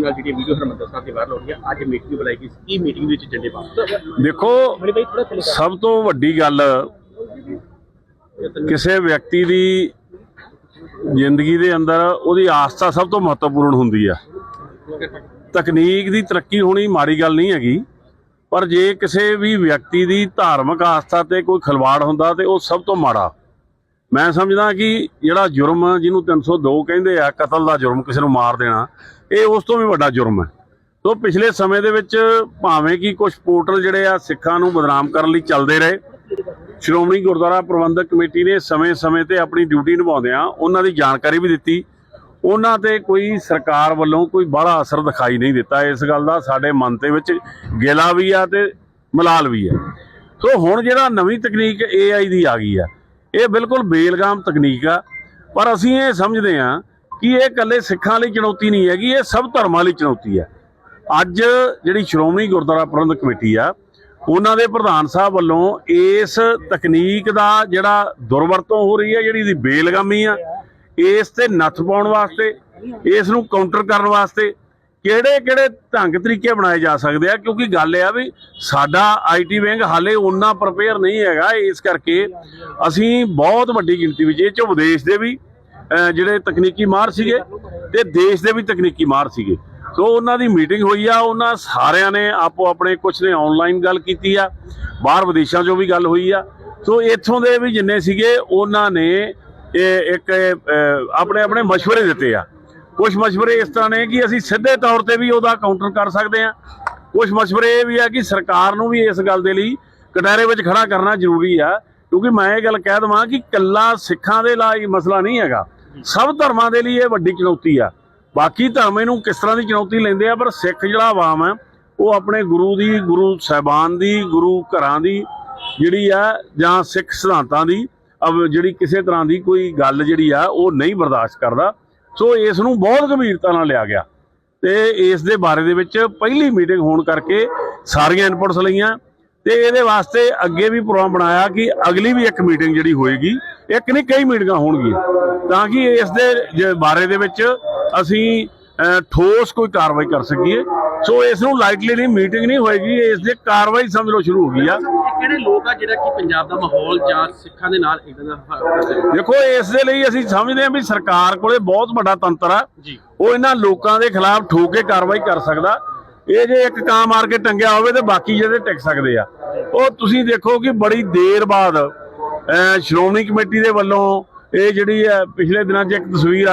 ਨਾਲ ਜਿਹੜੀ ਵੀਡੀਓ ਹਰਮੰਦਰ ਸਾਹਿਬ ਦੀ ਵਾਇਰਲ ਹੋ ਰਹੀ ਹੈ ਅੱਜ ਮੀਟਿੰਗ ਬੁਲਾਈ ਗਈ ਸੀ। ਕੀ ਮੀਟਿੰਗ ਵਿੱਚ ਏਜੰਡੇ ਪਾਸ ਦੇਖੋ ਸਭ ਤੋਂ ਵੱਡੀ ਗੱਲ ਕਿਸੇ ਵਿਅਕਤੀ ਦੀ ਜ਼ਿੰਦਗੀ ਦੇ ਅੰਦਰ ਉਹਦੀ ਆਸਥਾ ਸਭ ਤੋਂ ਮਹੱਤਵਪੂਰਨ ਹੁੰਦੀ ਆ। ਤਕਨੀਕ ਦੀ ਤਰੱਕੀ ਹੋਣੀ ਮਾੜੀ ਗੱਲ ਨਹੀਂ ਹੈਗੀ ਪਰ ਜੇ ਕਿਸੇ ਵੀ ਵਿਅਕਤੀ ਦੀ ਧਾਰਮਿਕ ਆਸਥਾ ਤੇ ਕੋਈ ਖਿਲਵਾੜ ਹੁੰਦਾ ਤੇ ਉਹ ਸਭ ਤੋਂ ਮਾੜਾ। ਮੈਂ ਸਮਝਦਾ ਕਿ ਜਿਹੜਾ ਜੁਰਮ ਜਿਹਨੂੰ 302 ਕਹਿੰਦੇ ਆ, ਕਤਲ ਦਾ ਜੁਰਮ, ਕਿਸੇ ਨੂੰ ਮਾਰ ਦੇਣਾ, ਇਹ ਉਸ ਤੋਂ ਵੀ ਵੱਡਾ ਜੁਰਮ ਹੈ। ਤੋਂ ਪਿਛਲੇ ਸਮੇਂ ਦੇ ਵਿੱਚ ਭਾਵੇਂ ਕਿ ਕੁਝ ਪੋਰਟਲ ਜਿਹੜੇ ਆ, ਸਿੱਖਾਂ ਨੂੰ ਬਦਨਾਮ ਕਰਨ ਲਈ ਚੱਲਦੇ ਰਹੇ, ਸ਼੍ਰੋਮਣੀ ਗੁਰਦੁਆਰਾ ਪ੍ਰਬੰਧਕ ਕਮੇਟੀ ਨੇ ਸਮੇਂ-ਸਮੇਂ ਤੇ ਆਪਣੀ ਡਿਊਟੀ ਨਿਭਾਉਂਦਿਆਂ ਉਹਨਾਂ ਦੀ ਜਾਣਕਾਰੀ ਵੀ ਦਿੱਤੀ। ਉਹਨਾਂ ਤੇ ਕੋਈ ਸਰਕਾਰ ਵੱਲੋਂ ਕੋਈ ਬੜਾ ਅਸਰ ਦਿਖਾਈ ਨਹੀਂ ਦਿੱਤਾ। ਇਸ ਗੱਲ ਦਾ ਸਾਡੇ ਮਨ ਦੇ ਵਿੱਚ ਗਿਲਾ ਵੀ ਆ ਤੇ ਮਲਾਲ ਵੀ ਆ। ਸੋ ਹੁਣ ਜਿਹੜਾ ਨਵੀਂ ਤਕਨੀਕ AI ਦੀ ਆ ਗਈ ਆ ਇਹ ਬਿਲਕੁਲ ਬੇਲਗਾਮ ਤਕਨੀਕ ਆ, ਪਰ ਅਸੀਂ ਇਹ ਸਮਝਦੇ ਆ ਕਿ ਇਹ ਇਕੱਲੇ ਸਿੱਖਾਂ ਲਈ ਚੁਣੌਤੀ ਨਹੀਂ ਹੈਗੀ, ਇਹ ਸਭ ਧਰਮਾਂ ਲਈ ਚੁਣੌਤੀ ਆ। ਅੱਜ ਜਿਹੜੀ ਸ਼੍ਰੋਮਣੀ ਗੁਰਦੁਆਰਾ ਪ੍ਰਬੰਧਕ ਕਮੇਟੀ ਆ, ਉਹਨਾਂ ਦੇ ਪ੍ਰਧਾਨ ਸਾਹਿਬ ਵੱਲੋਂ ਇਸ ਤਕਨੀਕ ਦਾ ਜਿਹੜਾ ਦੁਰਵਰਤੋਂ ਹੋ ਰਹੀ ਹੈ ਜਿਹੜੀ ਦੀ ਬੇਲਗਾਮੀ ਆ, ਇਸ ਤੇ ਨੱਥ ਪਾਉਣ ਵਾਸਤੇ, ਇਸ ਨੂੰ ਕਾਊਂਟਰ ਕਰਨ ਵਾਸਤੇ ਕਿਹੜੇ ਕਿਹੜੇ ਢੰਗ ਤਰੀਕੇ ਬਣਾਏ ਜਾ ਸਕਦੇ ਆ? ਕਿਉਂਕਿ ਗੱਲ ਇਹ ਆ ਵੀ ਸਾਡਾ ਆਈਟੀ ਵਿੰਗ ਹਾਲੇ ਉਹਨਾਂ ਪ੍ਰਪੇਅਰ ਨਹੀਂ ਹੈਗਾ ਇਸ ਕਰਕੇ ਅਸੀਂ ਬਹੁਤ ਵੱਡੀ ਗਿਣਤੀ ਵਿੱਚ, ਇਹ ਚ ਵਿਦੇਸ਼ ਦੇ ਵੀ ਜਿਹੜੇ ਤਕਨੀਕੀ ਮਾਹਰ ਸੀਗੇ ਤੇ ਦੇਸ਼ ਦੇ ਵੀ ਤਕਨੀਕੀ ਮਾਹਰ ਸੀਗੇ। ਸੋ ਉਹਨਾਂ ਦੀ ਮੀਟਿੰਗ ਹੋਈ ਆ, ਉਹਨਾਂ ਸਾਰਿਆਂ ਨੇ ਆਪੋ ਆਪਣੇ ਕੁਝ ਨੇ ਆਨਲਾਈਨ ਗੱਲ ਕੀਤੀ ਆ, ਬਾਹਰ ਵਿਦੇਸ਼ਾਂ 'ਚੋਂ ਵੀ ਗੱਲ ਹੋਈ ਆ। ਸੋ ਇੱਥੋਂ ਦੇ ਵੀ ਜਿੰਨੇ ਸੀਗੇ, ਉਹਨਾਂ ਨੇ ਇਹ ਇੱਕ ਆਪਣੇ ਆਪਣੇ مشਵਰੇ ਦਿੱਤੇ ਆ। ਕੁਝ ਮਸ਼ਵਰੇ ਇਸ ਤਰ੍ਹਾਂ ਨੇ ਕਿ ਅਸੀਂ ਸਿੱਧੇ ਤੌਰ ਤੇ ਵੀ ਉਹਦਾ ਕਾਊਂਟਰ ਕਰ ਸਕਦੇ ਹਾਂ। ਕੁਝ ਮਸ਼ਵਰੇ ਇਹ ਵੀ ਆ ਕਿ ਸਰਕਾਰ ਨੂੰ ਵੀ ਇਸ ਗੱਲ ਦੇ ਲਈ ਕਟਾਰੇ ਵਿੱਚ ਖੜਾ ਕਰਨਾ ਜ਼ਰੂਰੀ ਆ, ਕਿਉਂਕਿ ਮੈਂ ਇਹ ਗੱਲ ਕਹਿ ਦਵਾਂ ਕਿ ਕੱਲਾ ਸਿੱਖਾਂ ਦੇ ਲਈ ਮਸਲਾ ਨਹੀਂ ਹੈਗਾ। ਸਭ ਧਰਮਾਂ ਦੇ ਲਈ ਇਹ ਵੱਡੀ ਚੁਣੌਤੀ ਆ। ਬਾਕੀ ਧਰਮ ਇਹਨੂੰ ਕਿਸ ਤਰ੍ਹਾਂ ਦੀ ਚੁਣੌਤੀ ਲੈਂਦੇ ਆ, ਪਰ ਸਿੱਖ ਜਿਹੜਾ ਆਵਾਮ ਹੈ ਉਹ ਆਪਣੇ ਗੁਰੂ ਦੀ, ਗੁਰੂ ਸਹਿਬਾਨ ਦੀ, ਗੁਰੂ ਘਰਾਂ ਦੀ ਜਿਹੜੀ ਆ, ਜਾਂ ਸਿੱਖ ਸਿਧਾਂਤਾਂ ਦੀ, ਅਬ ਜਿਹੜੀ ਕਿਸੇ ਤਰ੍ਹਾਂ ਦੀ ਕੋਈ ਗੱਲ ਜਿਹੜੀ ਆ, ਉਹ ਨਹੀਂ ਬਰਦਾਸ਼ਤ ਕਰਦਾ। ਸੋ ਇਸ ਨੂੰ ਬਹੁਤ ਗੰਭੀਰਤਾ ਨਾਲ ਲਿਆ ਗਿਆ ਤੇ ਇਸ ਦੇ ਬਾਰੇ ਦੇ ਵਿੱਚ ਪਹਿਲੀ ਮੀਟਿੰਗ ਹੋਣ ਕਰਕੇ ਸਾਰੀਆਂ ਇਨਪੁਟਸ ਲਈਆਂ ਤੇ ਇਹਦੇ ਵਾਸਤੇ ਅੱਗੇ ਵੀ ਪ੍ਰੋਗਰਾਮ ਬਣਾਇਆ ਕਿ ਅਗਲੀ ਵੀ ਇੱਕ ਮੀਟਿੰਗ ਜਿਹੜੀ ਹੋਏਗੀ, ਇੱਕ ਨਹੀਂ, ਕਈ ਮੀਟਿੰਗਾਂ ਹੋਣਗੀਆਂ। ਤਾਂ ਕਿ ਇਸ ਦੇ ਬਾਰੇ ਦੇ ਵਿੱਚ ਅਸੀਂ ਠੋਸ ਕੋਈ ਕਾਰਵਾਈ ਕਰ ਸਕੀਏ। ਸੋ ਇਸ ਨੂੰ ਲਾਈਟਲੀ ਨਹੀਂ ਮੀਟਿੰਗ ਨਹੀਂ ਹੋਏਗੀ ਇਸ ਦੀ ਕਾਰਵਾਈ ਸਮਝ ਲਓ ਸ਼ੁਰੂ ਹੋ ਗਈ ਆ। ਕਿਹੜੇ ਲੋਕ ਆ ਜਿਹੜਾ ਕਿ ਪੰਜਾਬ ਦਾ ਮਾਹੌਲ ਜਾਂ ਸਿੱਖਾਂ ਦੇ ਨਾਲ ਇਦਾਂ ਦਾ? ਦੇਖੋ ਇਸ ਦੇ ਲਈ ਅਸੀਂ ਸਮਝਦੇ ਹਾਂ ਵੀ ਸਰਕਾਰ ਕੋਲੇ ਬਹੁਤ ਵੱਡਾ ਤੰਤਰ ਆ। ਉਹ ਇਹਨਾਂ ਲੋਕਾਂ ਦੇ ਖਿਲਾਫ ਠੋਕ ਕੇ ਕਾਰਵਾਈ ਕਰ ਸਕਦਾ। ਇਹ ਜੇ ਇੱਕ ਕਾਂ ਮਾਰ ਕੇ ਟੰਗਿਆ ਹੋਵੇ ਤੇ ਬਾਕੀ ਜਿਹੜੇ ਟਿਕ ਸਕਦੇ ਆ। ਉਹ ਤੁਸੀਂ ਦੇਖੋ ਕਿ ਬੜੀ ਦੇਰ ਬਾਅਦ ਸ਼੍ਰੋਮਣੀ ਕਮੇਟੀ ਦੇ ਵੱਲੋਂ ਇਹ ਜਿਹੜੀ ਹੈ ਪਿਛਲੇ ਦਿਨਾਂ 'ਚ ਇੱਕ ਤਸਵੀਰ